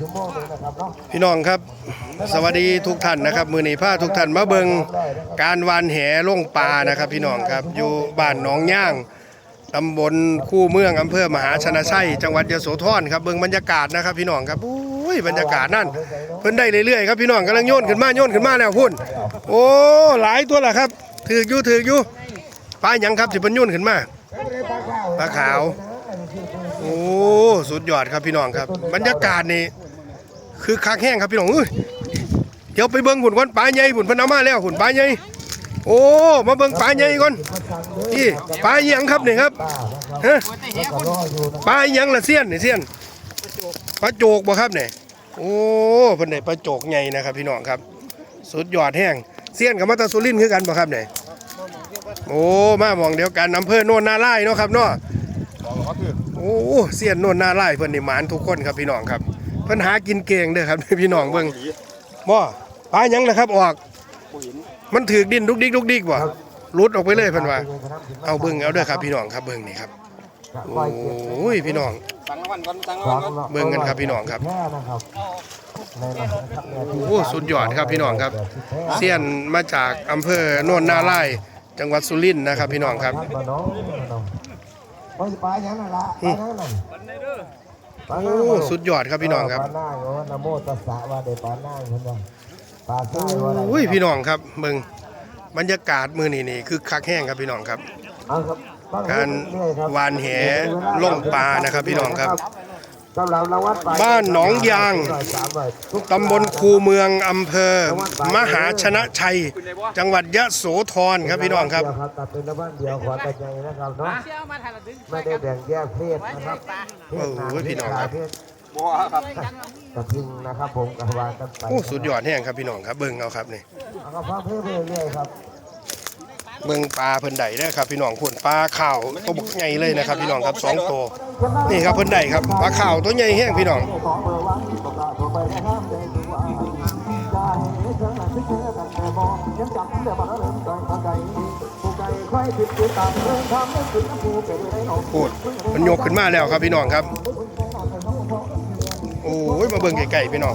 ชั่วโมงหนึงนะครับเนาะพี่น้องครับ สวัสดีทุกท่านนะครับ มือนีผ้าทุกท่านมาเบิงการวานแหล่งปลานะครับ พี่น้องครับอยู่บ้านหนองย่างตำบลคู่เมืองอำเภอมหาชนะชัยจังหวัดยโสธรครับเบิงบรรยากาศนะครับพี่น้องครับอุ้ยบรรยากาศนั่นเพิ่นได้เรื่อยๆครับพี่น้องกำลังโยนขึ้นมาโยนขึ้นมาแล้วพุ่นโอ้หลายตัวละครับถือกอยู่ถือกอยู่ปลาหยังครับที่เพิ่นโยนขึ้นมาปลาขาว โอ้ สุดยอดครับพี่น้องครับ บรรยากาศนี่ คือคักแห้งครับพี่น้องอุ้ยเดี๋ยวไปเบิ่งหุ่นก่อนปลาใหญ่หุ่นพนามาแล้วหุ่นปลาใหญ่โอ้มาเบิ่งปลาใหญ่ก่อนนี่ปลาอิหยังครับนี่ครับฮะปลาอิหยังละเสี้ยนนี่เสี้ยนปลาโจกบ่ครับเนี่ยโอ้เพิ่นได้ปลาโจกใหญ่นะครับพี่น้องครับ สุดยอดแห้งเสี้ยนกับมาตาสุรินคือกันบ่ครับเนี่ยโอ้มาหมองเดียวกันอำเภอโนนนาไล่เนาะครับเนาะโอ้เสียนโนนนาไล่เพิ่นนี่หมานทุกคนครับพี่น้องครับ เพิ่นหากินเก่งเด้อครับ พี่น้องเบิ่งบ่ปลาหยังนะครับออก มันถือกดินดุกดิกดุกดิกบ่หลุดออกไปเลยเพิ่นว่า เอาเบิ่งเอาเด้อครับ พี่น้องครับเบิ่งนี่ครับโอ้ยพี่น้องตั้งรางวัลก่อนตั้งรางวัลก่อนเบิ่งกันครับพี่น้องครับแค่นะครับในระดับนะครับเนี่ยที่โอ้สุดยอดครับพี่น้องครับ เสียนมาจากอำเภอโนนนาไล่จังหวัดสุรินทร์นะครับ พี่น้องครับท่านบ่น้องน้องโอ้ยปลาหยังนั่นล่ะปลาหยังนั่น ปลาหโอ้น้าบ่ลูกสุดยอดครับพี่น้องครับปลาหน้าโอ้นะโมตัสสะว่าได้ปลาหน้าเพิ่นว่าปลาซ่าว่าอะไรโอ้ยพี่น้องครับเบิ่งบรรยากาศมื้อนี้นี่คือคักแห้งครับพี่น้องครับ เอาครับการวานแหล่องปลานะครับพี่น้องครับสำหรั บรางวัลปลบ้านหนองยางสามใบทุกตำบลคูเมือง อำเภอ มหาชนะชัย จังหวัดยะโสธรครับพี่น้องครับเดียวตัดเป็นรางวัลเดียวขอตัดใจนะครับเนาะไม่ได้แบ่งแยกเพศนะครับเพศหนักโอ้ยพี่น้องครับเพศบัวครับกระทิงนะครับผมกระวานกันไปโอ้สุดยอดแห้งครับพี่น้องครับเบิ่งเอาครับนี่เอากระเพาะเพศไปเรื่อยๆครับ เมืองปลาเพิ่นไดเด้ครับ พี่น้องขุนปลาข่าวตัวใหญ่เลยนะครับ พี่น้องครับสองตัวนี่ครับเพิ่นไดครับปลาข่าวตัวใหญ่แห้งพี่น้องพูดมันโยกขึ้นมาแล้วครับพี่น้องครับโอ้ยมาเบิ่งไก่ๆพี่น้อง